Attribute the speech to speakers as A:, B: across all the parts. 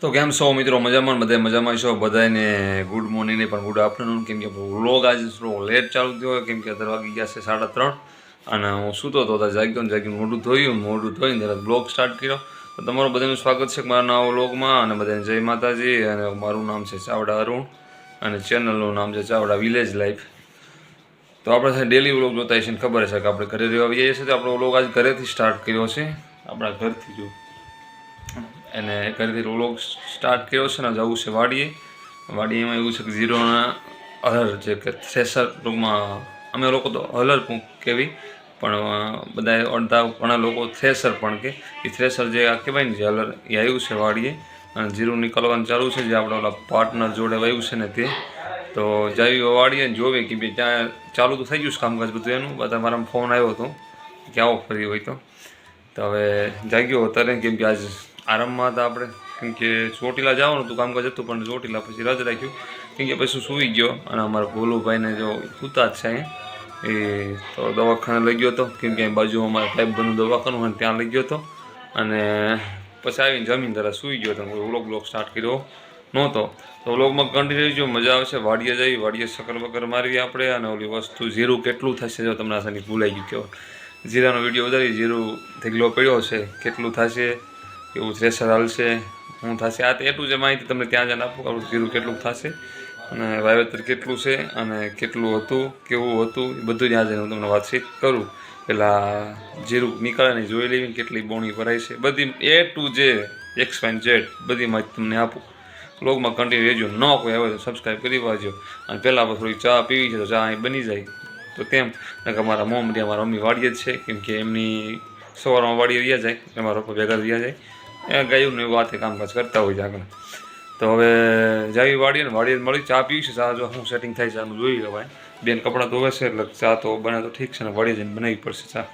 A: તો કેમ છો મિત્રો? મજામાં બધા? મજામાં છો? બધાને ગુડ મોર્નિંગ પણ ગુડ આફ્ટરનૂન કેમ કે વ્લોગ આજે થોડો લેટ ચાલુ થયો કેમ કે અત્યારે વાગી ગયા છે સાડા ત્રણ. અને હું સૂતો હતો. ત્યારે જાગ્યો ને જાગીને મોઢું ધોયું મોઢું ધોઈને ત્યારે બ્લોગ સ્ટાર્ટ કર્યો. તો તમારું બધાનું સ્વાગત છે મારા નવા વ્લોગમાં અને બધાને જય માતાજી. અને મારું નામ છે ચાવડા અરુણ. અને ચેનલનું નામ છે ચાવડા વિલેજ લાઈફ તો આપણે ડેલી વ્લોગ જોતા છે ખબર છે કે આપણે ઘરે રહેવા આવીએ છીએ. તો આપણો વ્લોગ આજ ઘરેથી સ્ટાર્ટ કર્યો છે. આપણા ઘરથી જો. એને ઘરેથી વ્લોગ સ્ટાર્ટ કર્યો છે ને, જવું છે વાડીએ. વાડીએમાં એવું છે કે ઝીરોના હલર જે કે થ્રેસર ટૂંકમાં અમે લોકો તો હલર કહેવી પણ બધા અડધા ઘણા લોકો થ્રેસર પણ કે, એ થ્રેસર જે આ કહેવાય ને જે હલર એ આવ્યું છે વાડીએ. અને જીરું નીકળવાનું ચાલુ છે, જે આપણે ઓલા પાર્ટનર જોડે વાવ્યું છે ને તે. તો જાવી વાડીએ ને જોવે કે ભાઈ ત્યાં ચાલુ તો થઈ ગયું છે કામકાજ બધું એનું. બધા મારા ફોન આવ્યો હતો કે આવો ફરી હોય તો. તો હવે જાગ્યો અત્યારે, કેમ કે આજ આરામમાં હતા આપણે, કેમ કે ચોટીલા જવાનું હતું, કામકાજ હતું, પણ ચોટીલા પછી રદ રાખ્યું. કેમ કે પછી સૂઈ ગયો અને અમારા ભોલુભાઈને જો સૂતા જ છે અહીંયા એ, તો દવાખાને લઈ ગયો હતો. કેમ કે બાજુ અમારે ભાઈબંધનું દવાખાનું હોય ને ત્યાં લઈ ગયો હતો. અને પછી આવીને જમીન ધરા સૂઈ ગયો હતો. વ્લોગ બ્લોગ સ્ટાર્ટ કર્યો નહોતો. તો વ્લોગમાં કન્ટિન્યુ જો મજા આવશે. વાડીએ જઈ, વાડીએ શક્કર વકર મારવી આપણે અને ઓલી વસ્તુ જીરું કેટલું થશે જો તમને આસાની ભૂલાઈ ગયું કહેવાય. જીરાનો વીડિયો વધારી જીરું ઢીગલો પડ્યો છે કેટલું થશે? કેવું થ્રેશર હાલશે શું થશે. આ તો એટલું જે માહિતી તમને ત્યાં જઈને આપું આપણું જીરું કેટલું થશે અને વાવેતર કેટલું છે અને કેટલું હતું, કેવું હતું, એ બધું જ આજે હું તમને વાતચીત કરું. પેલા જીરું નીકળે ને જોઈ લેવી કેટલી બોણી ભરાય છે. બધી A to Z X Y Z બધી માહિતી તમને આપું. બ્લોગમાં કન્ટિન્યુ રહેજો. ન કોઈ આવે તો સબસ્ક્રાઈબ કરી વાજો અને પહેલાં પણ થોડી ચા પીવી છે તો ચા અહીં બની જાય. તો તેમ. કે અમારા મોમ અમારા મમ્મી વાડીએ જ છે. કેમ કે એમની સવારમાં વાડીએ રહ્યા જાય. અમારા પપ્પા ભેગા રહ્યા જાય. એ ગયું ને વાતે કામકાજ કરતા હોય આગળ. તો હવે જાવી વાડીએ ને વાડીએ મળી ચા પીવી છે. ચા જો શું સેટિંગ થાય છે આનું જોઈ લેવાય. બેન કપડાં ધોવે છે એટલે ચા તો બને તો ઠીક છે ને વાડીએ જઈને બનાવવી પડશે ચા.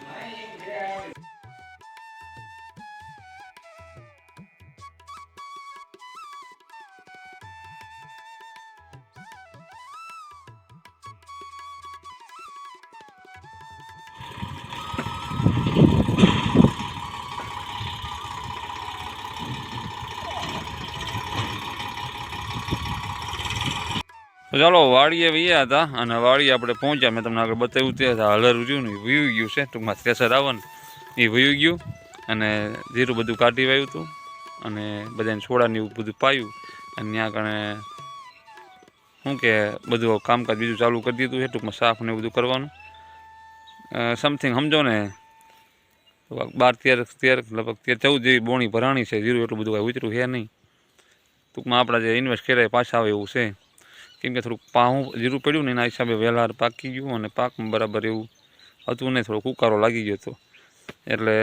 A: ચાલો, વાડીએ વૈયા હતા અને વાડીએ આપણે પહોંચ્યા. મેં તમને આગળ બતાવ્યું તે હલર રહ્યું ને વયું ગયું છે. ટૂંકમાં થ્રેસર આવે ને એ વયું ગયું અને ધીરું બધું કાઢી વાયું હતું અને બધાને છોડાને એવું બધું પાયું. અને ત્યાં કણે શું કે, બધું કામકાજ બીજું ચાલુ કરી દીધું છે. ટૂંકમાં સાફ ને બધું કરવાનું. સમથિંગ સમજો ને, બાર તેર તેર, લગભગ તેર, ચૌદ જેવી બોણી ભરાણી છે. જીરું એટલું બધું કાંઈ ઉતર્યું છે નહીં. ટૂંકમાં આપણા જે ઇન્વેસ્ટ કર્યા પાછા આવે એવું છે. કેમ થોડુંક પાહું જીરું પડ્યું ને એના હિસાબે વહેલા પાકી ગયું અને પાકમાં બરાબર એવું હતું નહીં થોડો કુકારો લાગી ગયો હતો. એટલે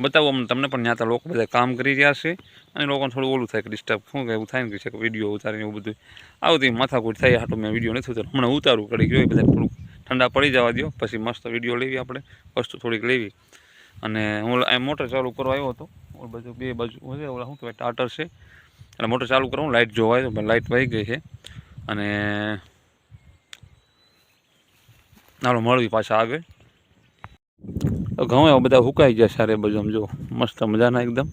A: બતાવો અમને, તમને પણ ત્યાં લોકો બધા કામ કરી રહ્યા છે અને લોકોને થોડું ઓલું થાય કે ડિસ્ટર્બ શું કે એવું થાય ને કે વીડિયો ઉતારીને એવું બધું આવતી માથાકૂટ થાય, હાટું મેં વીડિયો નથી ઉતાર્યો. હમણાં ઉતારું કરી ગયો બધા થોડુંક ઠંડા પડી જવા દો પછી મસ્ત વીડિયો લેવી આપણે, વસ્તુ થોડીક લેવી. અને હું એમ મોટર ચાલુ કરવા આવ્યો હતો, ઓલ બાજુ બે બાજુ, ઓલા શું કહેવાય, ટાટર છે. એટલે મોટર ચાલુ કરું લાઇટ જોવાય તો લાઇટ વહી ગઈ છે. અને હાલો મળવી પાછા આગળ. તો ઘઉં એવા બધા હુકાઈ ગયા સારે બાજુ આમ જો મસ્ત મજાના એકદમ.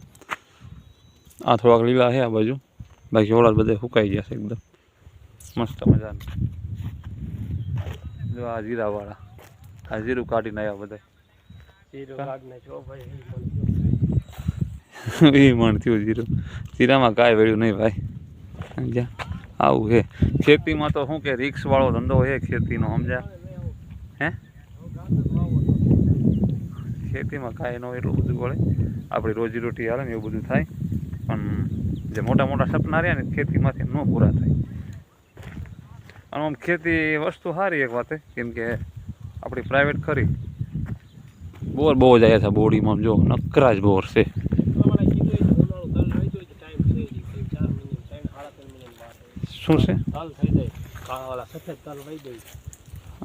A: આ થોડાક લીલા છે આ બાજુ. બાકી ઓળા બધા હુકાઈ ગયા છે એકદમ. મસ્ત મજાના. જો આ જીરાવાળા. આ જીરું કાઢીને આવ્યા બધા. એ મણ થયું જીરું. જીરામાં કાંઈ વેળ્યું નહીં ભાઈ. સમજ્યા? આવું છે. ખેતીમાં તો શું કે રિક્સ વાળો ધંધો છે ખેતીનો, સમજ્યા? હે? ખેતીમાં કાંઈ ન એટલું બધું વળે. આપણી રોજીરોટી હાલે ને એવું બધું થાય. પણ જે મોટા મોટા સપના રહ્યા ને ખેતીમાંથી ન પૂરા થાય. અને આમ ખેતી વસ્તુ સારી એક વાતે, કેમ કે આપણી પ્રાઇવેટ ખરી. બોર બહુ જ આવ્યા છે બોડીમાં, જો નકરા જ બોર છે.
B: નહીં છે?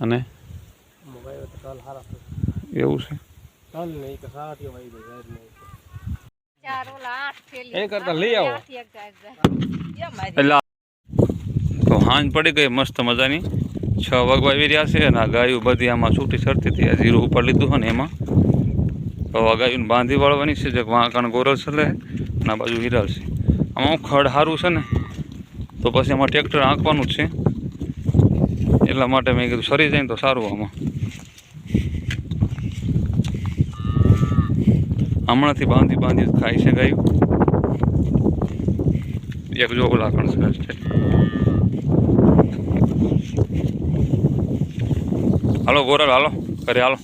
A: અને? એવું છે?
B: એ કરતા લઈ આવો.
A: એટલે તો હાંજ પડી ગઈ મસ્ત મજાની. છ વાગવા આવી રહ્યા છે અને આ ગાયું બધી આમાં છૂટી ચડતી હતી. આ જીરું ઉપર લીધું હોય ને એમાં. તો આ ગાયું બાંધી વાળવાની છે જે વાંકણ ગોરલ છે અને આ બાજુ હિરલ છે. આમાં ખડ સારું છે ને તો પછી આમાં ટ્રેક્ટર આંકવાનું જ છે. એટલા માટે મેં કીધું સરી જાય તો સારું આમાં. હમણાંથી બાંધી બાંધી ખાઈ છે ગાયું. એક જો ઓલા કણ છે હાલો, ગોરલ, હાલો, ઘરે હાલો.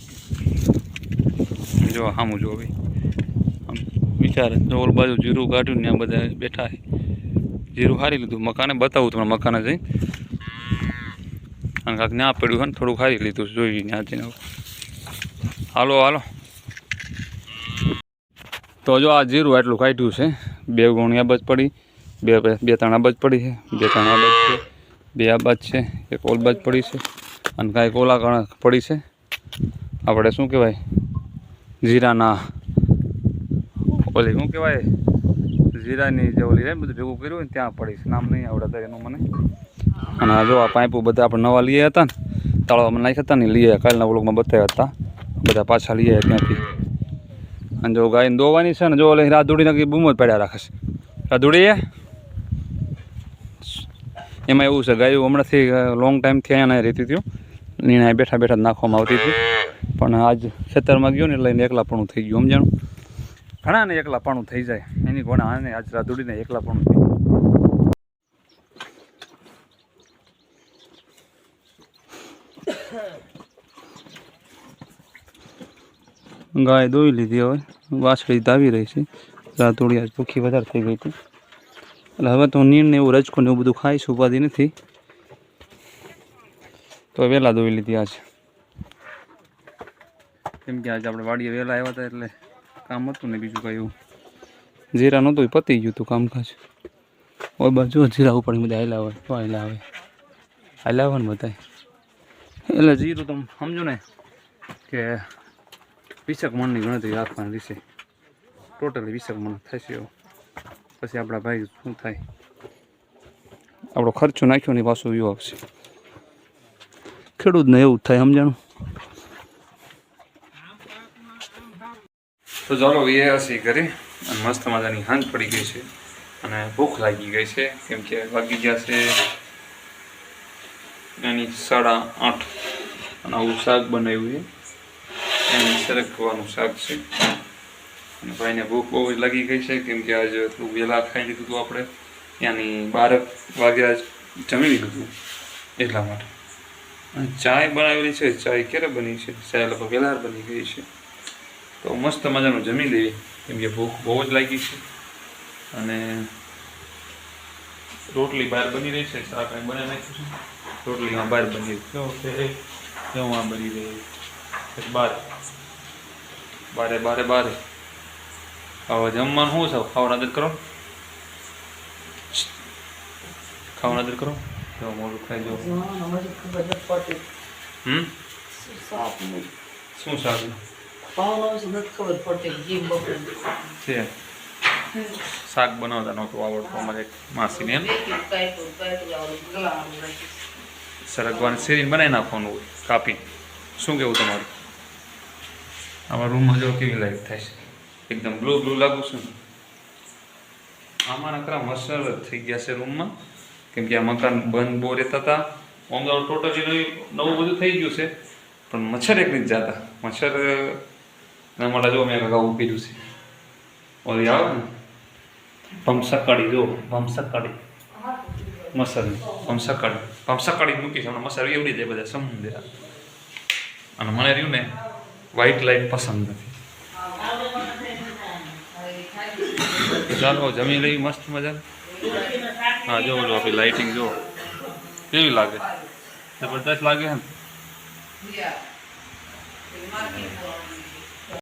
A: જો સામું જો ભાઈ વિચારે, જો બાજુ જીરું કાઢ્યું ને ત્યાં બધા બેઠા છે. જીરું હારી લીધું. મકાને બતાવું તમને, મકાને જઈ. અને કાંક ના પડ્યું હોય ને થોડું હારી લીધું જોઈ ત્યાં હાલો હાલો. તો જો આ જીરું એટલું કાઢ્યું છે. બે ગુણી અબજ પડી, બે બે ત્રણ અબજ પડી છે, બે ત્રણ અબજ છે, બે અબજ છે, એક ઓલબજ પડી છે અને કાંઈક ઓલા કણક પડી છે. આપણે શું કહેવાય? જીરાના. ઓલી શું કહેવાય? જીરાની જે ઓલી છે બધું ભેગું કર્યું ને ત્યાં પડી નામ નહીં આવડતા એનું મને. અને આ જો આ પાઇપો બધા આપણે નવા લઈએ હતા ને તળાવમાં નાખ્યા હતા ને લઈએ કાલના વ્લોગમાં બતાવ્યા હતા. બધા પાછા લઈએ ત્યાંથી. અને જો ગાયને દોવાની છે ને જો ઓલે રાધુડી નાખી બૂમ જ પડ્યા રાખે છે. એમાં એવું છે ગાયું હમણાંથી લોંગ ટાઈમથી અહીંયા રહેતી હતી નીણા બેઠા બેઠા નાખવામાં આવતી હતી. પણ આજ ખેતરમાં ગયો ને એટલે એકલાપણું થઈ ગયું સમજાણું? ઘણા ને એકલાપણું થઈ જાય. એની કોણે આને આજ રાધુડીને એકલાપણું થઈ ગયું ગાય દોઈ લીધી હવે. વાછડી દાવી રહી છે. રાતોડી આજ ભૂખી વધારે થઈ ગઈ હતી. એટલે હવે તો નીણ ને એવું રજકો ને એવું બધું ખાઈશ ઉપાધિ નથી. તો વહેલા દોઈ લીધી આજ. કેમ કે આજે આપણે વાડીએ વહેલા આવ્યા હતા એટલે કામ હતું ને બીજું કાંઈ એવું. જીરા નહોતું પતી ગયું હતું કામકાજ. ઓય બાજુ જીરા ઉપર બધા હાલ્યા હોય, તો હાલ્યા આવે હાલ્યા આવે ને બધા એટલે જીરું તમે સમજો ને કે વીસક મણની ગણતરી રાખવાની રહેશે. ટોટલી વીસક મણ થશે એવું. પછી આપણા ભાઈ શું થાય? આપણો ખર્ચો નાખ્યો ને પાછું એવું આવશે ખેડૂતને એવું થાય, સમજાણું? તો ચાલો એ ઘરે અને મસ્ત મજાની હાંજ પડી ગઈ છે. અને ભૂખ લાગી ગઈ છે. કેમ કે વાગી ગયા છે એની સાડા આઠ. અને આવું શાક બનાવ્યું છે. એની સરકવાનું શાક છે. અને ભાઈને ભૂખ બહુ જ લાગી ગઈ છે. કેમ કે આજે એટલું વહેલા ખાઈ લીધું હતું આપણે. ત્યાંની બારક વાગ્યા જમી લીધું હતું. એટલા માટે. અને ચાય બનાવેલી છે. ચાય ક્યારે બની છે? ચાય લગભગ વહેલા બની ગઈ છે. તો મસ્ત મજાનું જમી લઈએ. કેમ કે ભૂખ બહુ જ લાગી છે. અને રોટલી બહાર બની રહી છે. શાક અહીં બનાવી નાખ્યું છે. રોટલીમાં બહાર બની રહી. જમવા બની રહી. બાર. બારે બારે બારે. હવે જમવાનું શું છે? ખાવાનું આદર કરો. ખાવાનું આદર કરો. જો મોડું ખાઈ જો. હમ? શું શાક છે શાક બનાવતા નહોતું આવડતું અમારે માસીને. એમ સરગવાની શેરીને બનાવી નાખવાનું કાપી શું કેવું તમારું? આમાં રૂમમાં જો કેવી લાઈટ થાય છે. એકદમ બ્લુ બ્લુ લાગુ છું આમાં નકરા મચ્છર થઈ ગયા છે રૂમમાં. કેમ કે આ મકાન બંધ બહુ રહેતા હતા. અમદાવાદ ટોટલ ટોટલી નવું બધું થઈ ગયું છે. પણ મચ્છર એક નથી જતા. મચ્છર ના માટે જો મેં કાકા ઊભી કર્યું છે. ઓલી આવે ને? પંપસકાડી જો મસર પંપસકાડી પંપસકાડી મૂકી છે હમણાં મસર એવડી જાય બધા સમજે અને મને રહ્યું ને વ્હાઈટ લાઈટ પસંદ નથી. ચાલો, જમી લઈ મસ્ત મજા હા, જો બોલો આપણી લાઇટિંગ જો. કેવી લાગે? જબરદસ્ત લાગે છે ને